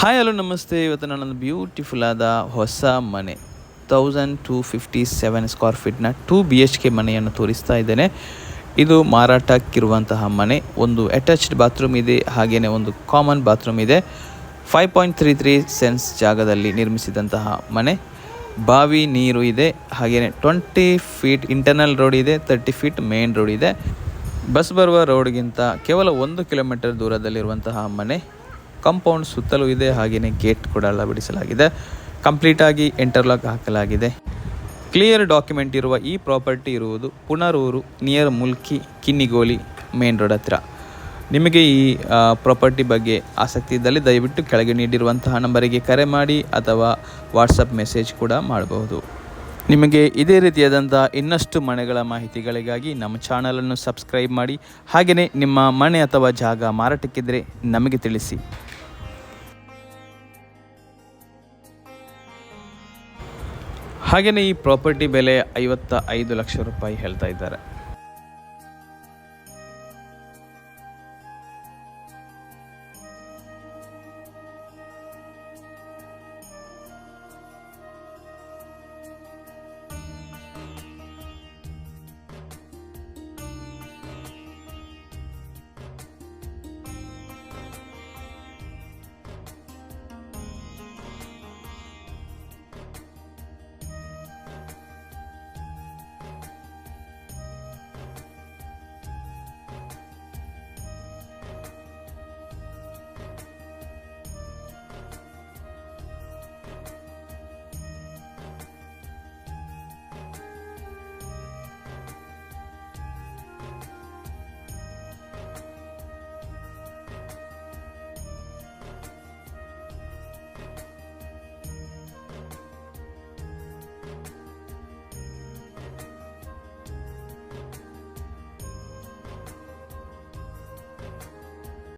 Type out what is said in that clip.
Hi hello ನಮಸ್ತೆ ಇವತ್ತು ನಾನೊಂದು ಬ್ಯೂಟಿಫುಲ್ ಆದ ಹೊಸ ಮನೆ. Thousand two fifty seven square ಫೀಟ್ನ two B H K ಮನೆಯನ್ನು ತೋರಿಸ್ತಾ ಇದ್ದೇನೆ. ಇದು ಮಾರಾಟಕ್ಕಿರುವಂತಹ ಮನೆ. ಒಂದು ಅಟ್ಯಾಚ್ಡ್ ಬಾತ್ರೂಮ್ ಇದೆ ಹಾಗೆಯೇ ಒಂದು ಕಾಮನ್ ಬಾತ್ರೂಮ್ ಇದೆ. Five point three three cents ಜಾಗದಲ್ಲಿ ನಿರ್ಮಿಸಿದಂತಹ ಮನೆ. ಬಾವಿ ನೀರು ಇದೆ ಹಾಗೆಯೇ ಟ್ವೆಂಟಿ ಫೀಟ್ ಇಂಟರ್ನಲ್ ರೋಡ್ ಇದೆ ತರ್ಟಿ ಫೀಟ್ ಮೇನ್ ರೋಡ್ ಇದೆ. ಬಸ್ ಬರುವ ರೋಡ್ಗಿಂತ ಕೇವಲ ಒಂದು ಕಿಲೋಮೀಟರ್ ದೂರದಲ್ಲಿರುವಂತಹ ಮನೆ. ಕಾಂಪೌಂಡ್ ಸುತ್ತಲೂ ಇದೆ ಹಾಗೆಯೇ ಗೇಟ್ ಕೂಡ ಅಳವಡಿಸಲಾಗಿದೆ ಕಂಪ್ಲೀಟಾಗಿ ಇಂಟರ್ಲಾಕ್ ಹಾಕಲಾಗಿದೆ. ಕ್ಲಿಯರ್ ಡಾಕ್ಯುಮೆಂಟ್ ಇರುವ ಈ ಪ್ರಾಪರ್ಟಿ ಇರುವುದು Punaruru near Mulki Kinnigoli main road ಹತ್ತಿರ ನಿಮಗೆ ಈ ಪ್ರಾಪರ್ಟಿ ಬಗ್ಗೆ ಆಸಕ್ತಿ ಇದ್ದಲ್ಲಿ ದಯವಿಟ್ಟು ಕೆಳಗೆ ನೀಡಿರುವಂತಹ ನಂಬರಿಗೆ ಕರೆ ಮಾಡಿ ಅಥವಾ ವಾಟ್ಸಪ್ ಮೆಸೇಜ್ ಕೂಡ ಮಾಡಬಹುದು ನಿಮಗೆ ಇದೇ ರೀತಿಯಾದಂಥ ಇನ್ನಷ್ಟು ಮನೆಗಳ ಮಾಹಿತಿಗಳಿಗಾಗಿ ನಮ್ಮ ಚಾನಲನ್ನು ಸಬ್ಸ್ಕ್ರೈಬ್ ಮಾಡಿ ಹಾಗೆಯೇ ನಿಮ್ಮ ಮನೆ ಅಥವಾ ಜಾಗ ಮಾರಾಟಕ್ಕಿದ್ದರೆ ನಮಗೆ ತಿಳಿಸಿ. ಹಾಗೆಯೇ ಈ ಪ್ರಾಪರ್ಟಿ ಬೆಲೆ ಐವತ್ತ ಐದು ಲಕ್ಷ ರೂಪಾಯಿ ಹೇಳ್ತಾ ಇದ್ದಾರೆ.